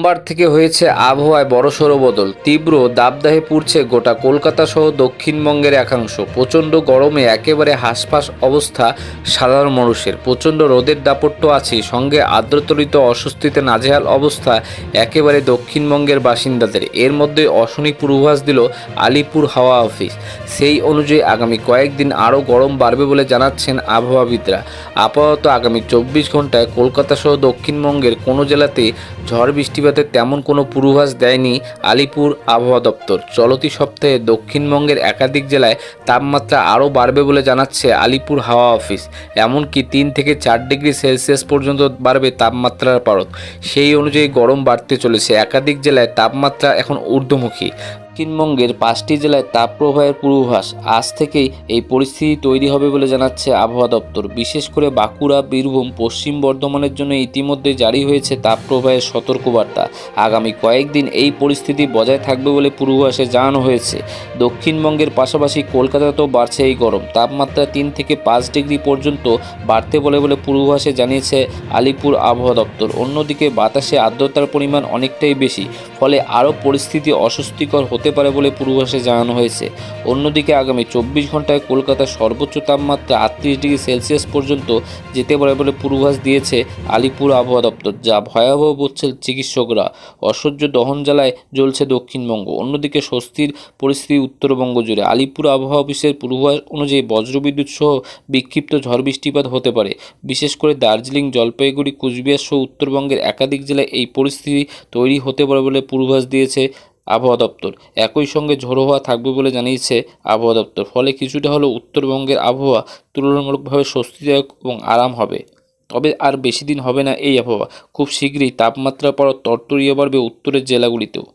সোমবার থেকে হয়েছে আবহাওয়ায় বড়সড় বদল। তীব্র দাবদাহে পুড়ছে গোটা কলকাতা সহ দক্ষিণবঙ্গের একাংশ। প্রচণ্ড গরমে একেবারে হাঁসফাঁস অবস্থা সাধারণ মানুষের। প্রচণ্ড রোদের দাপট্য আছে সঙ্গে আর্দ্রতরিত অস্বস্তিতে নাজেহাল অবস্থা একেবারে দক্ষিণবঙ্গের বাসিন্দাদের। এর মধ্যে অশনি পূর্বাভাস দিল আলিপুর হাওয়া অফিস। সেই অনুযায়ী আগামী কয়েকদিন আরও গরম বাড়বে বলে জানাচ্ছেন আবহাওয়াবিদরা। আপাতত আগামী চব্বিশ ঘন্টায় কলকাতা সহ দক্ষিণবঙ্গের কোনো জেলাতে ঝড় বৃষ্টিপাতের তেমন কোনো পূর্বাভাস দেয়নি আলিপুর আবহাওয়া দপ্তর। চলতি সপ্তাহে দক্ষিণবঙ্গের একাধিক জেলায় তাপমাত্রা আরও বাড়বে বলে জানাচ্ছে আলিপুর হাওয়া অফিস। এমনকি তিন থেকে চার ডিগ্রি সেলসিয়াস পর্যন্ত বাড়বে তাপমাত্রার পারত সেই অনুযায়ী গরম বাড়তে চলেছে। একাধিক জেলায় তাপমাত্রা এখন ঊর্ধ্বমুখী। দক্ষিণবঙ্গের পাঁচটি জেলায় তাপপ্রবাহের পূর্বাভাস আজ থেকেই এই পরিস্থিতি তৈরি হবে বলে জানাচ্ছে আবহাওয়া দপ্তর। বিশেষ করে বাঁকুড়া, বীরভূম, পশ্চিম বর্ধমানের জন্য ইতিমধ্যে জারি হয়েছে তাপপ্রবাহের সতর্কবার্তা। আগামী কয়েকদিন এই পরিস্থিতি বজায় থাকবে বলে পূর্বাভাসে জানানো হয়েছে। দক্ষিণবঙ্গের পাশাপাশি কলকাতাতেও বাড়ছে এই গরম। তাপমাত্রা তিন থেকে পাঁচ ডিগ্রি পর্যন্ত বাড়তে বলে বলে পূর্বাভাসে জানিয়েছে আলিপুর আবহাওয়া দপ্তর। অন্যদিকে বাতাসে আর্দ্রতার পরিমাণ অনেকটাই বেশি, ফলে আরও পরিস্থিতি অস্বস্তিকর হতে পারে বলে পূর্বাভাসে জানানো হয়েছে। অন্যদিকে আগামী চব্বিশ ঘন্টায় কলকাতার সর্বোচ্চ তাপমাত্রা আটত্রিশ ডিগ্রি সেলসিয়াস পর্যন্ত যেতে পারে বলে পূর্বাভাস দিয়েছে আলিপুর আবহাওয়া দপ্তর, যা ভয়াবহ বলছেন চিকিৎসকরা। অসহ্য দহন জ্বালায় জ্বলছে দক্ষিণবঙ্গ। অন্যদিকে স্বস্তির পরিস্থিতি উত্তরবঙ্গ জুড়ে। আলিপুর আবহাওয়া অফিসের পূর্বাভাস অনুযায়ী বজ্রবিদ্যুৎ সহ বিক্ষিপ্ত ঝড় বৃষ্টিপাত হতে পারে। বিশেষ করে দার্জিলিং, জলপাইগুড়ি, কুচবিহার সহ উত্তরবঙ্গের একাধিক জেলায় এই পরিস্থিতি তৈরি হতে পারে বলে পূর্বাভাস দিয়েছে আবহাওয়া দপ্তর। একই সঙ্গে ঝোড়ো হওয়া থাকবে বলে জানিয়েছে আবহাওয়া দপ্তর। ফলে কিছুটা হলো উত্তরবঙ্গের আবহাওয়া তুলনামূলকভাবে স্বস্তিদায়ক এবং আরাম হবে। তবে আর বেশি দিন হবে না এই আবহাওয়া। খুব শীঘ্রই তাপমাত্রা পর তরতরিয়ে বাড়বে উত্তরের জেলাগুলিতেও।